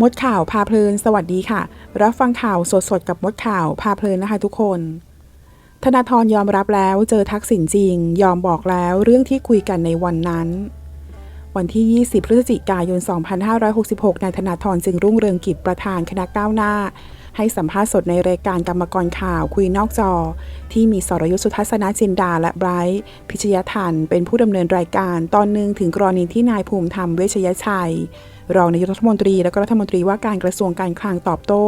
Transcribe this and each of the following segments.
มดข่าวพาเพลิน สวัสดีค่ะ รับฟังข่าวสดๆ กับมดข่าวพาเพลินนะคะทุกคน ธนาธรยอมรับแล้วเจอทักษิณจริง ยอมบอกแล้วเรื่องที่คุยกันในวันนั้น วันที่ 20 พฤศจิกายน 2566 นายธนาธรจึงรุ่งเรืองกิจประธานคณะก้าวหน้า ให้สัมภาษณ์สดในรายการกรรมกรข่าวคุยนอกจอ ที่มีสรยุทธสุทัศนจินดาและไบรท์พิชยทันเป็นผู้ดำเนินรายการตอนหนึ่งถึงกรณีที่นายภูมิธรรมเวชยชัย รองนายกรัฐมนตรีและก็รัฐมนตรีว่าการกระทรวงการคลังตอบโต้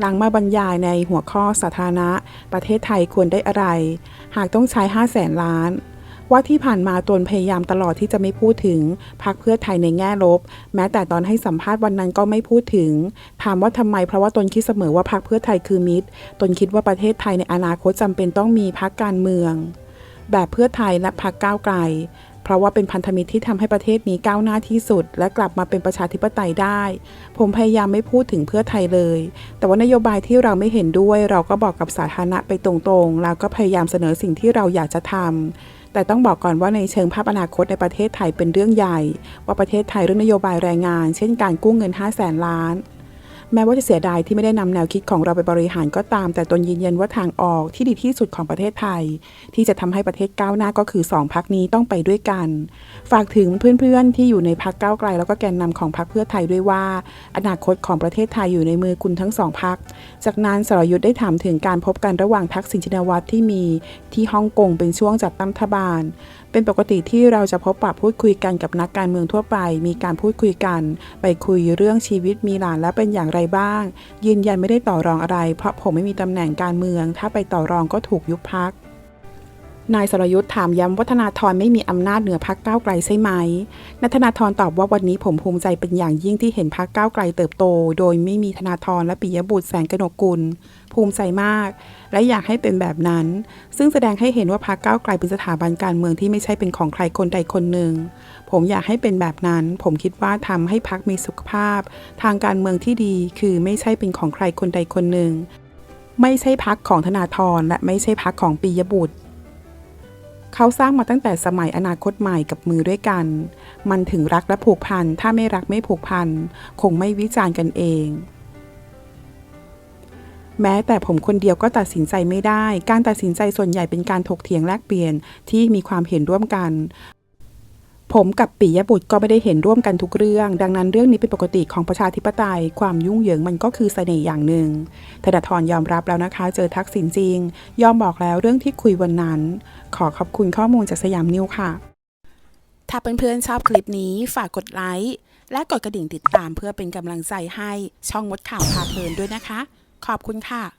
หลังมาบรรยายในหัวข้อสาธารณะ ประเทศไทยควรได้อะไร หากต้องใช้ 5 0 0แสนล้าน ว่าที่ผ่านมาตนพยายามตลอดที่จะไม่พูดถึงพักเพื่อไทยในแง่ลบ แม้แต่ตอนให้สัมภาษณ์วันนั้นก็ไม่พูดถึง ถามว่าทำไมเพราะว่าตนคิดเสมอว่าพักเพื่อไทยคือมิตร ตนคิดว่าประเทศไทยในอนาคตจำเป็นต้องมีพักการเมือง แบบเพื่อไทยและพักก้าวไกลเพราะว่าเป็นพันธมิตรที่ทำให้ประเทศนี้ก้าวหน้าที่สุด และกลับมาเป็นประชาธิปไตยได้ ผมพยายามไม่พูดถึงเพื่อไทยเลย แต่ว่านโยบายที่เราไม่เห็นด้วย เราก็บอกกับสาธารณะไปตรงๆ แล้วก็พยายามเสนอสิ่งที่เราอยากจะทำ แต่ต้องบอกก่อนว่าในเชิงภาพอนาคตในประเทศไทยเป็นเรื่องใหญ่ ว่าประเทศไทยเรื่องนโยบายแรงงาน เช่นการกู้เงิน 5 0 0แสนล้าน แม้ว่าจะเสียดายที่ไม่ได้นำแนวคิดของเราไปบริหารก็ตาม แต่ตนยืนยันว่าทางออกที่ดีที่สุดของประเทศไทย ที่จะทำให้ประเทศก้าวหน้าก็คือสองพักนี้ต้องไปด้วยกัน ฝากถึงเพื่อนๆที่อยู่ในพักก้าวไกล แล้วก็แกนนำของพักเพื่อไทยด้วยว่า อนาคตของประเทศไทยอยู่ในมือคุณทั้งสองพัก จากนั้นสรยุทธ์ได้ถามถึงการพบกันระหว่างทักษิณชินวัตรที่มีที่ฮ่องกงเป็นช่วงจัดตั้งรัฐบาลเป็นปกติที่เราจะพบปะพูดคุยกันกับนักการเมืองทั่วไป มีการพูดคุยกัน ไปคุยเรื่องชีวิตมีหลานและเป็นอย่างไรบ้าง ยืนยันไม่ได้ต่อรองอะไร เพราะผมไม่มีตำแหน่งการเมือง ถ้าไปต่อรองก็ถูกยุบพัก นายสรยุทธ์ถามย้ำว่าธนาธรไม่มีอำนาจเหนือพักก้าวไกลใช่ไหมนายธนาธรตอบว่าวันนี้ผมภูมิใจเป็นอย่างยิ่งที่เห็นพักก้าวไกลเติบโต โดยไม่มีธนาธรและปิยบุตรแสงกนกุล ภูมิใจมาก และอยากให้เป็นแบบนั้น ซึ่งแสดงให้เห็นว่าพรรคก้าวไกลเป็นสถาบันการเมืองที่ไม่ใช่เป็นของใครคนใดคนหนึ่ง ผมอยากให้เป็นแบบนั้น ผมคิดว่าทำให้พรรคมีสุขภาพ ทางการเมืองที่ดีคือไม่ใช่เป็นของใครคนใดคนหนึ่ง ไม่ใช่พักของธนาธรและไม่ใช่พักของปิยบุตร เขาสร้างมาตั้งแต่สมัยอนาคตใหม่กับมือด้วยกัน มันถึงรักและผูกพัน ถ้าไม่รักไม่ผูกพัน คงไม่วิจารณ์กันเอง แม้แต่ผมคนเดียวก็ตัดสินใจไม่ได้ การตัดสินใจส่วนใหญ่เป็นการถกเถียงแลกเปลี่ยนที่มีความเห็นร่วมกัน ผมกับปิยบุตรก็ไม่ได้เห็นร่วมกันทุกเรื่อง ดังนั้นเรื่องนี้เป็นปกติของประชาธิปไตย ความยุ่งเหยิงมันก็คือเสน่ห์อย่างหนึ่ง ธนาธรยอมรับแล้วนะคะ เจอทักษิณจริง ยอมบอกแล้วเรื่องที่คุยวันนั้น ขอขอบคุณข้อมูลจากสยามนิวค่ะ ถ้าเพื่อนๆชอบคลิปนี้ฝากกดไลค์และกดกระดิ่งติดตามเพื่อเป็นกำลังใจให้ช่องมดข่าวพาเพลินด้วยนะคะ ขอบคุณค่ะ